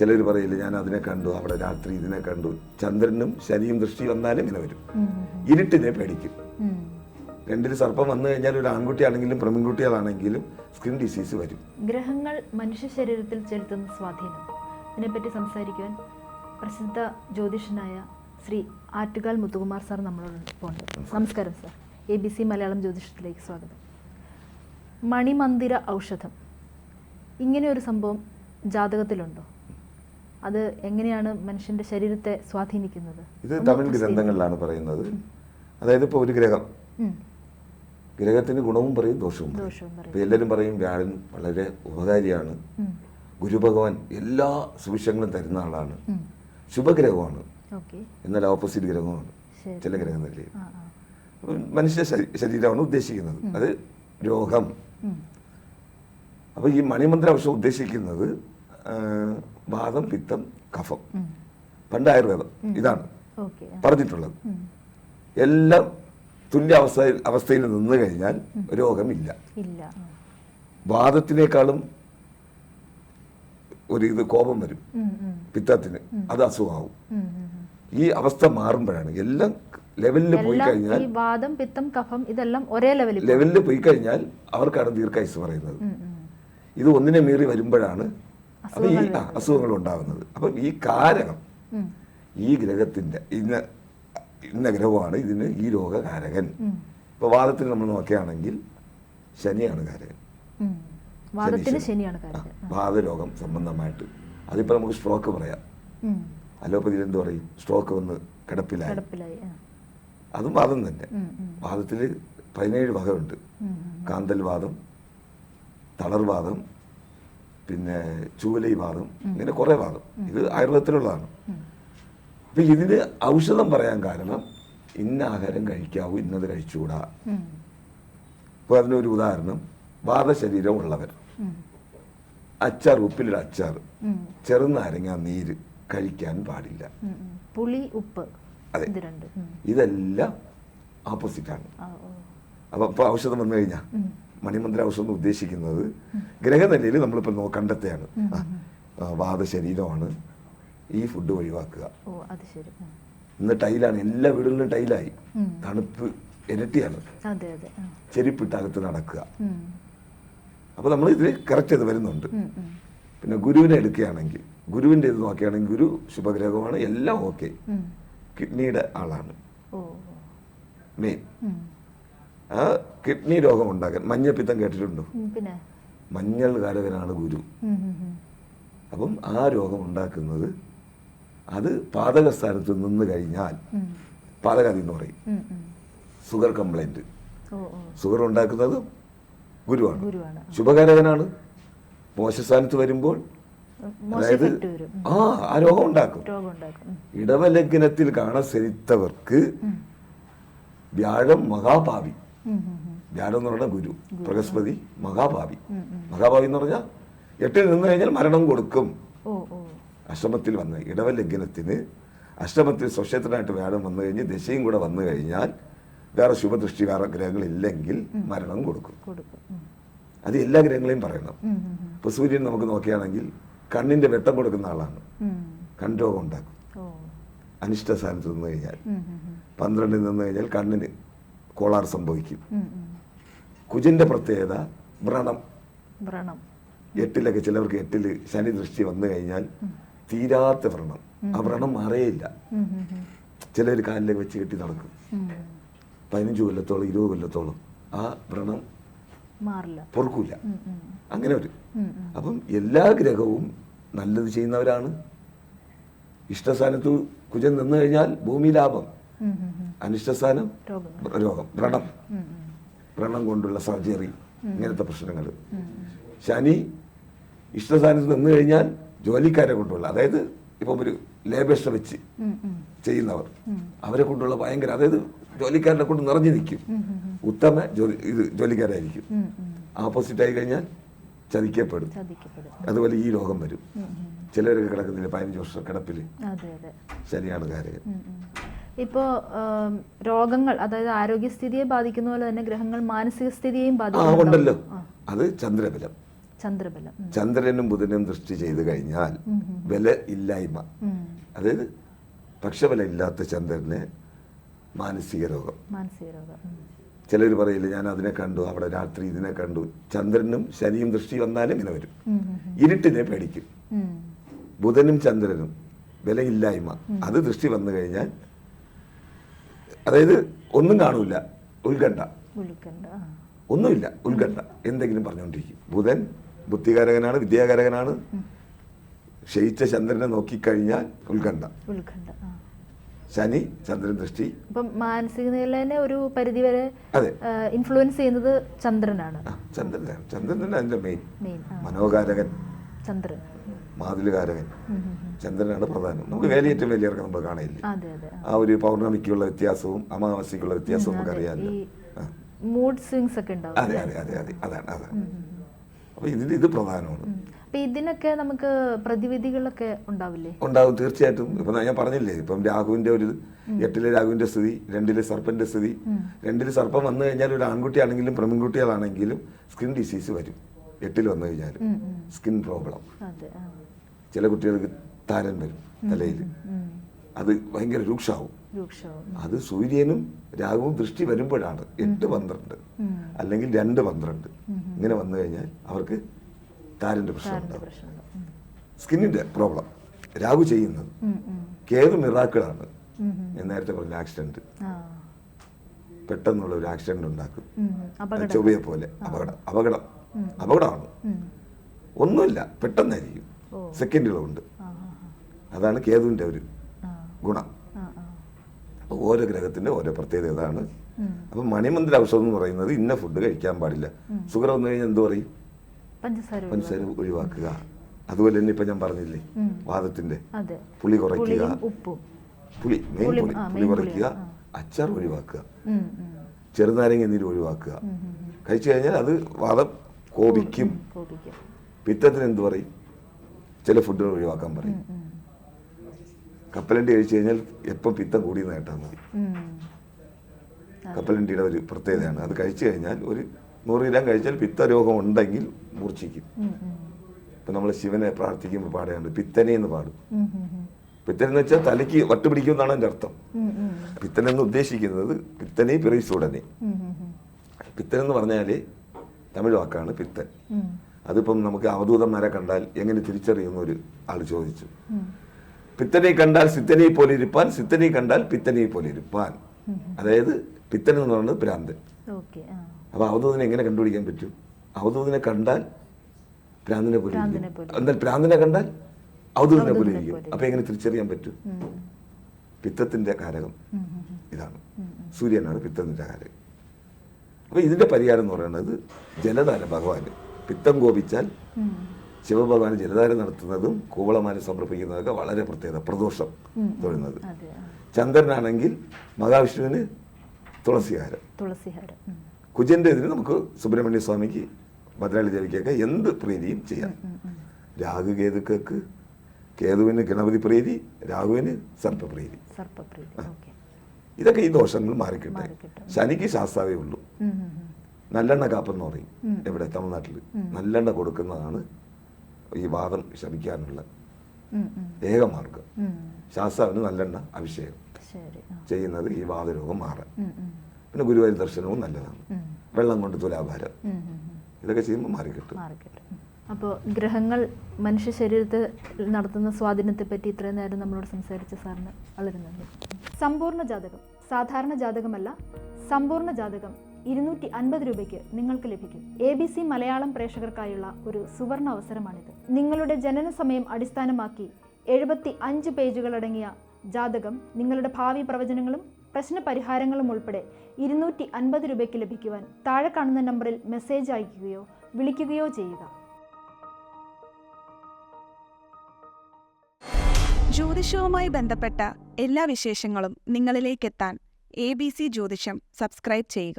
ചിലർ പറയില്ല ഞാൻ അതിനെ കണ്ടു അവിടെ രാത്രി ഇതിനെ കണ്ടു. ചന്ദ്രനും ശനിയും ദൃഷ്ടി വന്നാലും ഇങ്ങനെ വരും. ഇരുട്ടിനെ പേടിക്കും. രണ്ടിൽ സർപ്പം വന്നു കഴിഞ്ഞാൽ ഒരു ആൺകുട്ടിയാണെങ്കിലും പെൺകുട്ടികളാണെങ്കിലും സ്കിൻ ഡിസീസ് വരും. ഗ്രഹങ്ങൾ മനുഷ്യ ശരീരത്തിൽ ചെലുത്തുന്ന സ്വാധീനം. ഇതിനെപ്പറ്റി സംസാരിക്കുവാൻ പ്രസിദ്ധ ജ്യോതിഷനായ ശ്രീ ആറ്റുകാൽ മുത്തുകുമാർ സാർ നമ്മളോട് ഉണ്ട് നമസ്കാരം. Sir. A B C Malayalam ജ്യോതിഷത്തിലേക്ക് സ്വാഗതം. മണിമന്ദിര ഔഷധം. ഇങ്ങനെ ഒരു സംഭവം ജാതകത്തിലുണ്ടോ? അത് എങ്ങനെയാണ് മനുഷ്യന്റെ ശരീരത്തെ സ്വാധീനിക്കുന്നത്? ഇത് തമിഴ് ഗ്രന്ഥങ്ങളിലാണ് പറയുന്നത്. അതായത് ഇപ്പോൾ ഒരു ഗ്രഹം. ഗ്രഹത്തിന് ഗുണവും പറയും ദോഷവും പറയും. എല്ലാവരും പറയും വ്യാഴൻ വളരെ ഉപകാരിയാണ്. ഗുരുഭഗവാൻ എല്ലാ സുവിശങ്ങളും തരുന്ന ആളാണ്. ശുഭഗ്രഹമാണ്. എന്നാൽ ഓപ്പോസിറ്റ് ഗ്രഹമാണ്. ചില ഗ്രഹങ്ങളിൽ മനുഷ്യ ശരീ- ശരീരമാണ് ഉദ്ദേശിക്കുന്നത്. അത് രോഗം അപ്പൊ അപ്പോൾ ഈ മണിമന്ത്ര ഔഷധം ഉദ്ദേശിക്കുന്നത് വാദം പിത്തം കഫം. പണ്ട് ആയുർവേദം. ഇതാണ് പറഞ്ഞിട്ടുള്ളത്. എല്ലാം തുല്യ അവസ്ഥയിൽ അവസ്ഥയിൽ നിന്ന് കഴിഞ്ഞാൽ രോഗമില്ല. ഇല്ല. വാദത്തിനേക്കാളും ഒരു ഇത് കോപം വരും. പിത്തത്തിന്. അത് അസുഖമാവും. ഈ അവസ്ഥ മാറുമ്പോഴാണ് എല്ലാം ലെവലിൽ പോയി കഴിഞ്ഞാൽ വാദം പിത്തം കഫം ഇതെല്ലാം ഒരേ ലെവലിൽ ലെവലിൽ പോയി കഴിഞ്ഞാൽ അവർക്കാണ് ദീർഘായുസ് പറയുന്നത്. ഇത് ഒന്നിനെ മീറി വരുമ്പോഴാണ് അപ്പൊ ഈ അസുഖങ്ങൾ ഉണ്ടാകുന്നത്. അപ്പം ഈ കാരകം ഈ ഗ്രഹത്തിന്റെ ഇന്ന ഇന്ന ഗ്രഹമാണ് ഇതിന് ഈ രോഗകാരകൻ. കാരകൻ ഇപ്പൊ വാദത്തിന് നമ്മൾ നോക്കുകയാണെങ്കിൽ ശനിയാണ് കാരകൻ. വാദരോഗം ശനിയാണ് വാതരോഗം സംബന്ധമായിട്ട്. അതിപ്പോ നമുക്ക് സ്ട്രോക്ക് പറയാം. അലോപ്പതിയിൽ എന്ത് പറയും? സ്ട്രോക്ക് വന്ന് കിടപ്പിലായി. അതും വാദം തന്നെ. വാദത്തിൽ പതിനേഴ് വകയുണ്ട്. കാന്തൽവാദം കാന്തൽ വാദം തളർവാദം പിന്നെ ചൂലൈ വാദം ഇങ്ങനെ കുറേ വാദം. ഇത് ആയുർവേദത്തിലുള്ളതാണ്. അപ്പം ഇതിന് ഔഷധം പറയാൻ കാരണം ഇന്ന ആഹാരം കഴിക്കാവൂ ഇന്നത് കഴിച്ചുകൂടാ. ഇപ്പൊ ഇപ്പോൾ അതിനൊരു ഉദാഹരണം വാദശരീരം ഉള്ളവർ അച്ചാർ ഉപ്പിലൊരു അച്ചാർ. ചെറുനാരങ്ങ നീര് കഴിക്കാൻ പാടില്ല. പുളി ഉപ്പ് അതെ. ഇതെല്ലാം ഓപ്പോസിറ്റാണ് ആ, ഓ. അപ്പം ഔഷധം വന്നു കഴിഞ്ഞാൽ ഉം, ഹൗസ് എന്ന് ഉദ്ദേശിക്കുന്നത് ഗ്രഹനിലയിൽ നമ്മളിപ്പോൾ നോ കണ്ടെത്തുകയാണ് വാദശരീരമാണ് ഈ ഫുഡ് ഒഴിവാക്കുക. ഇന്ന് ടൈലാണ് എല്ലാ വീടുകളിലും ടൈലായി. തണുപ്പ് ഇരട്ടിയാണ്. അതെ അതെ. ആ. ചെരിപ്പിട്ട് അകത്ത് നടക്കുക അപ്പൊ അപ്പോൾ നമ്മൾ ഇതിൽ കറക്റ്റ് ചെയ്ത് വരുന്നുണ്ട് പിന്നെ ഗുരുവിനെ എടുക്കുകയാണെങ്കിൽ ഗുരുവിന്റെ ഇത് നോക്കുകയാണെങ്കിൽ ഗുരു ശുഭഗ്രഹമാണ് എല്ലാം ഓക്കെ. കിഡ്നിയുടെ ആളാണ്. മെയിൻ. കിഡ്നി രോഗം ഉണ്ടാക്കാൻ മഞ്ഞപ്പിത്തം കേട്ടിട്ടുണ്ടോ? മഞ്ഞൾ കാരകനാണ് ഗുരു. അപ്പം ആ രോഗം ഉണ്ടാക്കുന്നത് അത് പാതകസ്ഥാനത്ത് നിന്ന് കഴിഞ്ഞാൽ പാതകാതി എന്ന് പറയും. ഷുഗർ കംപ്ലൈന്റ് ഓ ഷുഗർ ഉണ്ടാക്കുന്നത് ഗുരുവാണ്. ശുഭകാരകനാണ്. മോശസ്ഥാനത്ത് വരുമ്പോൾ അതായത് ആ ആ രോഗം ഉണ്ടാക്കും ഇടവലഗ്നത്തിൽ കാണസരിത്തവർക്ക്. വ്യാഴം മഹാഭാവി ഉം. എന്ന് പറഞ്ഞാൽ ഗുരു ബൃഹസ്പതി മഹാഭാവി. മഹാഭാവി എന്ന് പറഞ്ഞാൽ എട്ടിൽ നിന്ന് കഴിഞ്ഞാൽ മരണം കൊടുക്കും. അഷ്ടമത്തിൽ വന്ന് ഇടവലഗ്നത്തിന് അഷ്ടമത്തിൽ സ്വക്ഷേത്രനായിട്ട് വ്യാഴം വന്നു കഴിഞ്ഞ് ദശയും കൂടെ വന്നു കഴിഞ്ഞാൽ വേറെ ശുഭദൃഷ്ടി വേറെ ഗ്രഹങ്ങളില്ലെങ്കിൽ മരണം കൊടുക്കും. അത് എല്ലാ ഗ്രഹങ്ങളെയും പറയണം. ഇപ്പോൾ സൂര്യൻ നമുക്ക് നോക്കുകയാണെങ്കിൽ കണ്ണിന്റെ വെട്ടം കൊടുക്കുന്ന ആളാണ്. കൺരോഗം ഉണ്ടാക്കും. അനിഷ്ട സ്ഥാനത്ത് നിന്ന് കഴിഞ്ഞാൽ. പന്ത്രണ്ടിൽ നിന്ന് കഴിഞ്ഞാൽ കണ്ണിന് കോളാർ സംഭവിക്കും. കുജിന്റെ പ്രത്യേകത വ്രണം വ്രണം എട്ടിലൊക്കെ ചിലവർക്ക് എട്ടിൽ ശനി ദൃഷ്ടി വന്നു കഴിഞ്ഞാൽ തീരാത്ത വ്രണം ആ വ്രണം മാറേയില്ല. ചിലർ കാലിലേക്ക് വെച്ച് കെട്ടി നടക്കും. പതിനഞ്ച് കൊല്ലത്തോളം ഇരുപത് കൊല്ലത്തോളം ആ വ്രണം പൊറുക്കൂല. അങ്ങനെ ഒരു. അപ്പം എല്ലാ ഗ്രഹവും നല്ലത് ചെയ്യുന്നവരാണ് ഇഷ്ടസ്ഥാനത്ത് കുജൻ നിന്നു കഴിഞ്ഞാൽ ഭൂമി ലാഭം. അനിഷ്ടസ്ഥാനം രോഗം വ്രണം. വ്രണം കൊണ്ടുള്ള സർജറി ഇങ്ങനത്തെ പ്രശ്നങ്ങൾ. ശനി ഇഷ്ടസ്ഥാനത്ത് നിന്ന് കഴിഞ്ഞാൽ ജോലിക്കാരെ കൊണ്ടുള്ള അതായത് ഇപ്പം ഒരു ലേബേഴ്സ് വെച്ച്. ചെയ്യുന്നവർ അവരെ കൊണ്ടുള്ള ഭയങ്കര അതായത് ജോലിക്കാരനെ കൊണ്ട് നിറഞ്ഞു നിൽക്കും. ഉത്തമ ജോലി ഇത് ജോലിക്കാരായിരിക്കും. ആപ്പോസിറ്റ് ആയി കഴിഞ്ഞാൽ ചതിക്കപ്പെടും. അതുപോലെ ഈ രോഗം വരും. ചിലരൊക്കെ കിടക്കുന്നില്ല പതിനഞ്ച് വർഷം കിടപ്പിൽ അതെ ശനിയാണ് കാര്യം ഇപ്പോ രോഗങ്ങൾ അതായത് ആരോഗ്യസ്ഥിതിയെ ബാധിക്കുന്ന പോലെ തന്നെ ഗ്രഹങ്ങൾ മാനസിക സ്ഥിതിയെയും ബാധിക്കുന്നുണ്ടല്ലോ ബാധിക്കുന്നുണ്ടോ? അത് ചന്ദ്രബലം. ചന്ദ്രബലം. ചന്ദ്രനും ബുധനും ദൃഷ്ടി ചെയ്ത് കഴിഞ്ഞാൽ. ബല ഇല്ലായ്മ. അതായത് പക്ഷബലം ഇല്ലാത്ത ചന്ദ്രന് മാനസിക രോഗം. മാനസിക രോഗം. ചിലർ പറയില്ല ഞാൻ അതിനെ കണ്ടു അവിടെ രാത്രി ഇതിനെ കണ്ടു. ചന്ദ്രനും ശനിയും ദൃഷ്ടി വന്നാലും ഇങ്ങനെ വരും. ഇരുട്ടിനെ പേടിക്കും. ബുധനും ചന്ദ്രനും വിലയില്ലായ്മ അത് ദൃഷ്ടി വന്നു കഴിഞ്ഞാൽ അതായത് ഒന്നും കാണൂല. ഉത്കണ്ഠ. ഒന്നുമില്ല ഉത്കണ്ഠ. എന്തെങ്കിലും പറഞ്ഞുകൊണ്ടിരിക്കും. ബുധൻ ബുദ്ധികാരകനാണ് വിദ്യാകാരകനാണ്. ക്ഷയിച്ച ചന്ദ്രനെ നോക്കിക്കഴിഞ്ഞാൽ ഉത്കണ്ഠ. ശനി ചന്ദ്രൻ ദൃഷ്ടി. മാനസിക നിലനെ ഒരു പരിധി വരെ ഇൻഫ്ലുവൻസ് ചെയ്യുന്നത് ചന്ദ്രനാണ്. ചന്ദ്രനാണ്. ചന്ദ്രനാണ് മെയിൻ മെയിൻ മനോകാരകൻ. ചന്ദ്രൻ. മാതിലുകാരകൻ. ചന്ദ്രനാണ് പ്രധാനം. നമുക്ക് വേലിയേറ്റം വലിയവർക്ക് നമ്മൾ കാണയില്ല ആ. ഒരു പൗർണമിക്കുള്ള വ്യത്യാസവും അമാവാസിക്കുള്ള വ്യത്യാസവും നമുക്ക് അറിയാമല്ലോ മൂഡ് സ്വിങ്സ് ഒക്കെ അതെ അതെ അതെ അതെ. അതാണ് അതാണ്. ഉം, ഉം, ഉം. അപ്പൊ ഇതിന് ഇത് പ്രധാനമാണ്. ഇതിനൊക്കെ നമുക്ക് പ്രതിവിധികളൊക്കെ ഉണ്ടാവില്ലേ? ഉണ്ടാവും തീർച്ചയായിട്ടും. ഇപ്പൊ ഞാൻ പറഞ്ഞില്ലേ ഇപ്പം രാഹുവിന്റെ ഒരു എട്ടിലെ രാഹുവിന്റെ സ്ഥിതി രണ്ടിലെ സർപ്പന്റെ സ്ഥിതി. രണ്ടിലെ സർപ്പം വന്നു കഴിഞ്ഞാൽ ഒരു ആൺകുട്ടിയാണെങ്കിലും പെൺകുട്ടികളാണെങ്കിലും സ്കിൻ ഡിസീസ് വരും. എട്ടിൽ വന്നു കഴിഞ്ഞാൽ. Skin problem. ചില കുട്ടികൾക്ക് താരൻ വരും തലയിൽ. അത് ഭയങ്കര രൂക്ഷമാവും. രൂക്ഷവും അത് സൂര്യനും രാഹുവും ദൃഷ്ടി വരുമ്പോഴാണ്. എട്ട് പന്ത്രണ്ട്. അല്ലെങ്കിൽ രണ്ട് പന്ത്രണ്ട്. ഇങ്ങനെ വന്നു കഴിഞ്ഞാൽ അവർക്ക് താരന്റെ പ്രശ്നം ഉണ്ടാവും. സ്കിന്നിന്റെ പ്രോബ്ലം. രാഹു ചെയ്യുന്നത്. കേതു മിറാക്കിളാണ്. ഉം. ഞാൻ നേരത്തെ പറഞ്ഞ ആക്സിഡന്റ്. പെട്ടെന്നുള്ള ഒരു ആക്സിഡന്റ് ഉണ്ടാക്കും. ചൊവ്വയെ പോലെ. അപകടം. അപകടം. അപകടമാണ്. ഒന്നുമില്ല. പെട്ടെന്നായിരിക്കും. സെക്കൻഡുകളുണ്ട്. ആ, ആ, അതാണ് കേതുവിന്റെ ഒരു. ഗുണം. ആ, ആ. അപ്പൊ ഓരോ ഗ്രഹത്തിന്റെ ഓരോ പ്രത്യേകത ഇതാണ്. അപ്പം മണിമന്ദിര ഔഷധം എന്ന് പറയുന്നത് ഇന്ന ഫുഡ് കഴിക്കാൻ പാടില്ല. ഷുഗർ വന്നു കഴിഞ്ഞാൽ എന്ത് പറയും? പഞ്ചസാര ഒഴിവാക്കുക. അതുപോലെ തന്നെ ഇപ്പൊ ഞാൻ പറഞ്ഞില്ലേ വാദത്തിന്റെ പുളി കുറയ്ക്കുക. പുളി മെയിൻ പുളി, പുളി കുറയ്ക്കുക. അച്ചാർ ഒഴിവാക്കുക. ചെറുനാരങ്ങ നീര് ഒഴിവാക്കുക. കഴിച്ചു കഴിഞ്ഞാൽ അത് വാദം കോപിക്കും. പിത്തത്തിന് എന്തു പറയും? ചില ഫുഡുകൾ ഒഴിവാക്കാൻ പറയും. കപ്പലണ്ടി കഴിച്ചു കഴിഞ്ഞാൽ എപ്പം പിത്തം കൂടി നേട്ടാൽ മതി. കപ്പലണ്ടിയുടെ ഒരു പ്രത്യേകതയാണ്. അത് കഴിച്ചു കഴിഞ്ഞാൽ ഒരു നൂറ് ഗ്രാം കഴിച്ചാൽ പിത്തരോഗം ഉണ്ടെങ്കിൽ മൂർച്ഛിക്കും. ഇപ്പം നമ്മൾ ശിവനെ പ്രാർത്ഥിക്കുമ്പോൾ പാടുകയാണ്. പിത്തനെ എന്ന് പാടും. പിത്തനെന്ന് വെച്ചാൽ തലയ്ക്ക് വട്ടുപിടിക്കും എന്നാണ് എന്റെ അർത്ഥം. എന്ന് ഉദ്ദേശിക്കുന്നത് പിത്തനെ പിറയിച്ചൂടനെ പിത്തനെന്ന് പറഞ്ഞാൽ തമിഴ് വാക്കാണ് പിത്തൻ. അതിപ്പം നമുക്ക് അവധൂതന്മാരെ കണ്ടാൽ എങ്ങനെ തിരിച്ചറിയുന്ന ഒരു ആൾ ചോദിച്ചു. പിത്തനെ കണ്ടാൽ സിത്തനെ പോലെ ഇരുപ്പാൻ സിത്തനെ കണ്ടാൽ പിത്തനെ പോലെ ഇരുപ്പാൻ. അതായത് പിത്തൻ എന്ന് പറയുന്നത് ഭ്രാന്തൻ അപ്പൊ അവധൂതനെ എങ്ങനെ കണ്ടുപിടിക്കാൻ പറ്റും? അവധൂതനെ കണ്ടാൽ ഭ്രാന്തനെ പോലെ ഇരിക്കും. എന്നാൽ ഭ്രാന്തനെ കണ്ടാൽ അവധൂതനെ പോലെ ഇരിക്കും. അപ്പൊ എങ്ങനെ തിരിച്ചറിയാൻ പറ്റും? പിത്തത്തിന്റെ കാരകം. ഇതാണ്. സൂര്യനാണ് പിത്തത്തിന്റെ കാരകം. അപ്പൊ ഇതിന്റെ പരിഹാരം എന്ന് പറയുന്നത് ജലധാര ഭഗവാന്. പിത്തം കോപിച്ചാൽ. ശിവഭഗവാൻ ജലധാര നടത്തുന്നതും കൂവളമാല സമർപ്പിക്കുന്നതൊക്കെ വളരെ പ്രത്യേകത പ്രദോഷം തൊഴുന്നത്. ചന്ദ്രനാണെങ്കിൽ മഹാവിഷ്ണുവിന് തുളസിഹാരം തുളസിഹാരം. കുജന്റെ ഇതിന് നമുക്ക് സുബ്രഹ്മണ്യ സ്വാമിക്ക് ഭദ്രാളി ദേവിക്കൊക്കെ എന്ത് പ്രീതിയും ചെയ്യാം ഉം, ഉം. രാഹു കേതുക്കൾക്ക് കേതുവിന് ഗണപതി പ്രീതി രാഹുവിന് സർപ്പപ്രീതി ഇതൊക്കെ ഈ ദോഷങ്ങൾ മാറിക്കിട്ടെ. ശനിക്ക് ശാസ്താവേ ഉള്ളൂ. നല്ലെണ്ണ കാപ്പെന്ന് പറയും എവിടെ തമിഴ്നാട്ടിൽ നല്ലെണ്ണ കൊടുക്കുന്നതാണ് ഈ വാദം ശമിക്കാനുള്ള. ഏക മാർഗം. ശാസ്താവിന് നല്ലെണ്ണ അഭിഷേകം. ചെയ്യുന്നത് ഈ വാദരോഗം മാറാൻ. പിന്നെ ഗുരുവായൂർ ദർശനവും നല്ലതാണ്. വെള്ളം കൊണ്ട് തുലാഭാരം. ഇതൊക്കെ ചെയ്യുമ്പോൾ മാറി കിട്ടും അപ്പോൾ ഗ്രഹങ്ങൾ മനുഷ്യ ശരീരത്തിൽ നടത്തുന്ന സ്വാധീനത്തെ പറ്റി ഇത്രയും നേരം നമ്മളോട് സംസാരിച്ച സാറിന് വളരെ നന്ദി സമ്പൂർണ ജാതകം. സാധാരണ ജാതകമല്ല സമ്പൂർണ ജാതകം ഇരുന്നൂറ്റി അൻപത് രൂപയ്ക്ക് നിങ്ങൾക്ക് ലഭിക്കും. എ ബി സി മലയാളം പ്രേക്ഷകർക്കായുള്ള ഒരു സുവർണ അവസരമാണിത്. നിങ്ങളുടെ ജനന സമയം അടിസ്ഥാനമാക്കി എഴുപത്തി അഞ്ച് പേജുകളടങ്ങിയ ജാതകം നിങ്ങളുടെ ഭാവി പ്രവചനങ്ങളും പ്രശ്ന പരിഹാരങ്ങളും ഉൾപ്പെടെ ഇരുന്നൂറ്റി അൻപത് രൂപയ്ക്ക് ലഭിക്കുവാൻ താഴെ കാണുന്ന നമ്പറിൽ മെസ്സേജ് അയക്കുകയോ വിളിക്കുകയോ ചെയ്യുക. ജ്യോതിഷവുമായി ബന്ധപ്പെട്ട എല്ലാ വിശേഷങ്ങളും നിങ്ങളിലേക്കെത്താൻ എ ബി സി ജ്യോതിഷം സബ്സ്ക്രൈബ് ചെയ്യുക.